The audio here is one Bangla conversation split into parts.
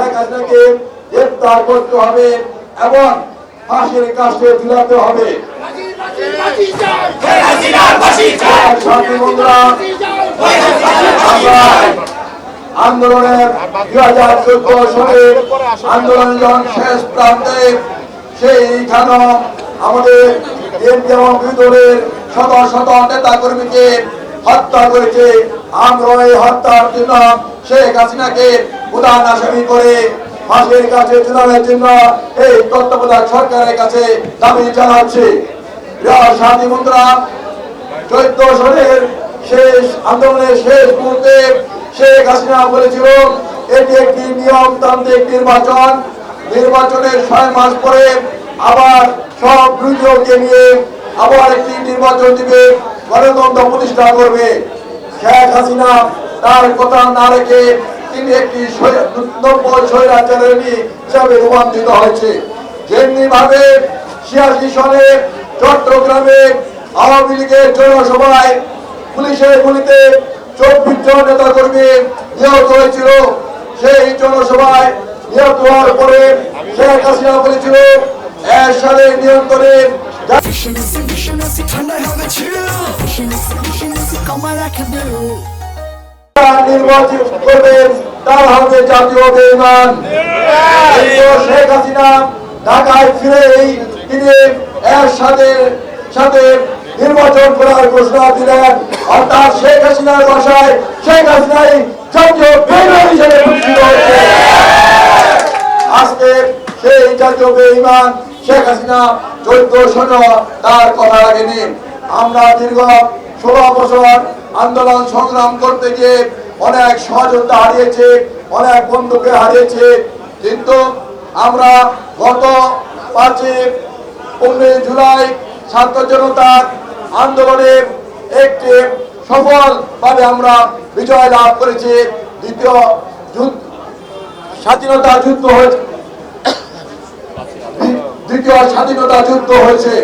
শেখ হাসিনাকে গ্রেফতার করতে হবে এবং ফাঁসির কাছে ঝুলাতে হবে। আন্দোলনের দুই হাজার চোদ্দ সালের আন্দোলন যখন শেষ প্রান্তে সেইখানে আমাদের বিদলের শত শত নেতা কর্মীকে হত্যা করেছে আমরা হত্যার জন্য শেখ হাসিনাকে প্রধান আসামি করে ফাঁসির কাছে ঝুলানোর জন্য এই তত্ত্বাবধায়ক সরকারের কাছে দাবি জানাচ্ছি। সাথী বন্ধুরা চোদ্দ সালের শেষ আন্দোলনের শেষ মুহূর্তে শেখ হাসিনা বলেছিল, এটি একটি নিয়মতান্ত্রিক নির্বাচন। নির্বাচনের ছয় মাস পরে আবার সব বিরোধীকে নিয়ে আবার একটি নির্বাচন দিবে, গণতন্ত্র প্রতিষ্ঠা করবে। শেখ হাসিনা তার কথা না রেখে তিনি একটি স্বৈ- নব্বই স্বৈরাচারের হিসাবে রূপান্তরিত হয়েছে। যেমনি ভাবে ছিয়াশি সনে চট্টগ্রামে আওয়ামী লীগের জনসভায় পুলিশের গুলিতে চব্বিশ জন নেতা কর্মী নিহত হয়েছিল। সেই জনসভায় নিহত হওয়ার পরে শেখ হাসিনা বলেছিল, এর সাথে নিয়ন্ত্রণে ঠান্ডায় হবে ছিল কমা রাখে বেরো নির্বাচিত করবেন, তার হবে জাতীয় বেইমান। শেখ হাসিনা ঢাকায় তিনি সাথে সাথে নির্বাচন করার ঘোষণা দিলেন। শেখ হাসিনার ভাষায় শেখ হাসিনাই জাতীয় বেইমান হিসেবে হচ্ছে আজকে সেই জাতীয় বেঈমান শেখ হাসিনা তার কথা রাখেনি। আমরা দীর্ঘ ষোলো বছর আন্দোলন সংগ্রাম করতে গিয়ে অনেক সহযোগিতা হারিয়েছে, অনেক বন্ধুকে হারিয়েছে। কিন্তু আমরা গত পাঁচই পনেরোই জুলাই ছাত্র জনতার আন্দোলনে একটি সফলভাবে আমরা বিজয় লাভ করেছি। দ্বিতীয় স্বাধীনতা যুদ্ধ হয়েছে। দ্বিতীয় স্বাধীনতা যুদ্ধ হয়েছে।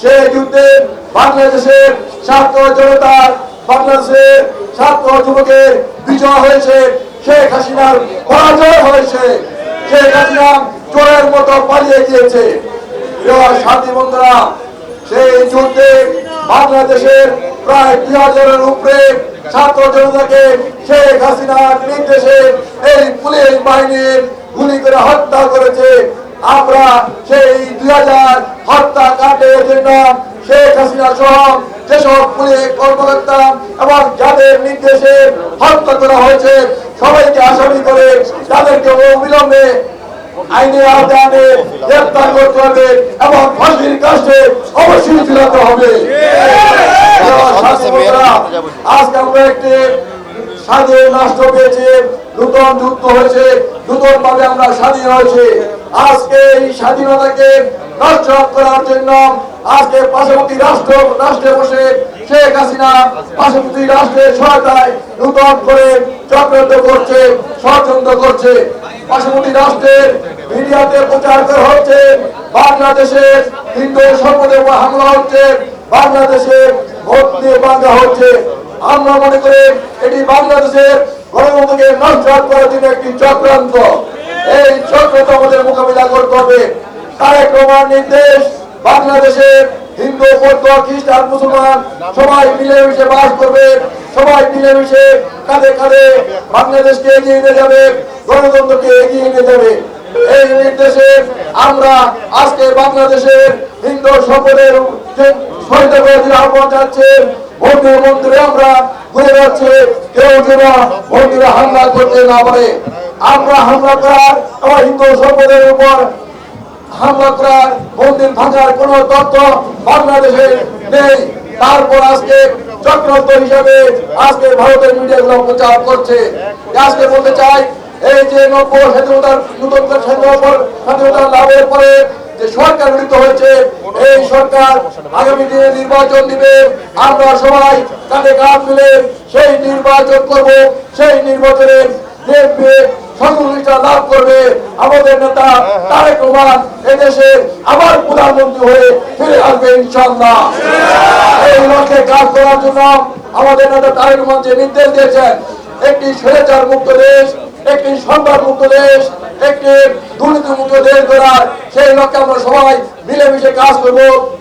সেই যুদ্ধে বাংলাদেশের ছাত্র জনতার বাংলাদেশের ছাত্র যুবকের বিজয় হয়েছে, শেখ হাসিনার পরাজয় হয়েছে। শেখ হাসিনা চোরের মতো পালিয়ে গিয়েছে। সাথী বন্ধুরা, সেই যুদ্ধে বাংলাদেশের প্রায় দুই হাজারের উপরে ছাত্র জনতাকে শেখ হাসিনার নির্দেশে এই পুলিশ বাহিনীর গুলি করে হত্যা করেছে। আমরা সেই দুই হাজার হত্যা কাণ্ডের জন্য শেখ হাসিনা সহ যেসব পুলিশ কর্মকর্তা এবং যাদের নির্দেশে হত্যা করা হয়েছে, সবাইকে আসামি করে তাদেরকে অবিলম্বে আইনের আওতায় আনে যুদ্ধ হয়েছে নূতন ভাবে আমরা স্বাধীন হয়েছে। আজকে এই স্বাধীনতাকে নষ্ট করার জন্য আজকে পার্শ্ববর্তী রাষ্ট্র রাষ্ট্রে বসে শেখ হাসিনা পার্শ্ববর্তী রাষ্ট্রের সহায়তায় নূতন করে চক্রান্ত করছে, ষড়যন্ত্র করছে। পার্শ্ববর্তী রাষ্ট্রের মিডিয়াতে প্রচার করা হচ্ছে, বাংলাদেশের হিন্দু সম্পদে হামলা হচ্ছে বাংলাদেশে ভোট দিয়ে বাংলা হচ্ছে। আমরা মনে করি এটি বাংলাদেশের গণতন্ত্রকে নষ্ট করার জন্য একটি চক্রান্ত। এই চক্রান্ত আমাদের মোকাবিলা করতে হবে। রহমান নির্দেশ, বাংলাদেশের হিন্দু, বৌদ্ধ, খ্রিস্টান, মুসলমান, সবাই মিলেমিশে বাস করবে, সবাই মিলেমিশে কাঁধে কাঁধে বাংলাদেশকে এগিয়ে নিয়ে যাবে, গণতন্ত্রকে এগিয়ে নিয়ে যাবে। এই নির্দেশে আমরা আজকে বাংলাদেশের হিন্দু শহীদ আহ্বান যাচ্ছে, বন্ধু মন্দিরে আমরা ঘুরে যাচ্ছে কেউ যেন মন্দিরে হামলা করতে না পারে। আমরা হামলা করার, আমার হিন্দু সম্পদের উপর হামলা করার মন্দির ভাঙার কোন তথ্য বাংলাদেশে নেই। তারপর আজকে চক্রান্ত হিসাবে আজকে ভারতের মিডিয়াগুলো প্রচার করছে। আজকে বলতে চাই, এই যে নব্য স্বাধীনতার নতুন স্বাধীনতা লাভের পরে যে সরকার গঠিত হয়েছে, এই সরকার আগামী দিনে নির্বাচন দিবে। আমরা সবাই কাঁধে কাঁধ মিলে সেই নির্বাচন করব। সেই নির্বাচনে দেখবে সংখ্যাগরিষ্ঠতা লাভ করবে আমাদের নেতা তারেক রহমান এদেশে আবার প্রধানমন্ত্রী হয়ে ফিরে আসবে ইনশাল্লাহ এই লক্ষ্যে কাজ করার জন্য আমাদের নেতা তারেক রহমান যে নির্দেশ দিয়েছেন, একটি স্বেচ্ছার মুক্ত দেশ, একটি সংবাদ মুক্ত দেশ, একটি দুর্নীতি মুক্ত দেশ গড়ার, সেই লক্ষ্যে আমরা সবাই মিলেমিশে কাজ করব।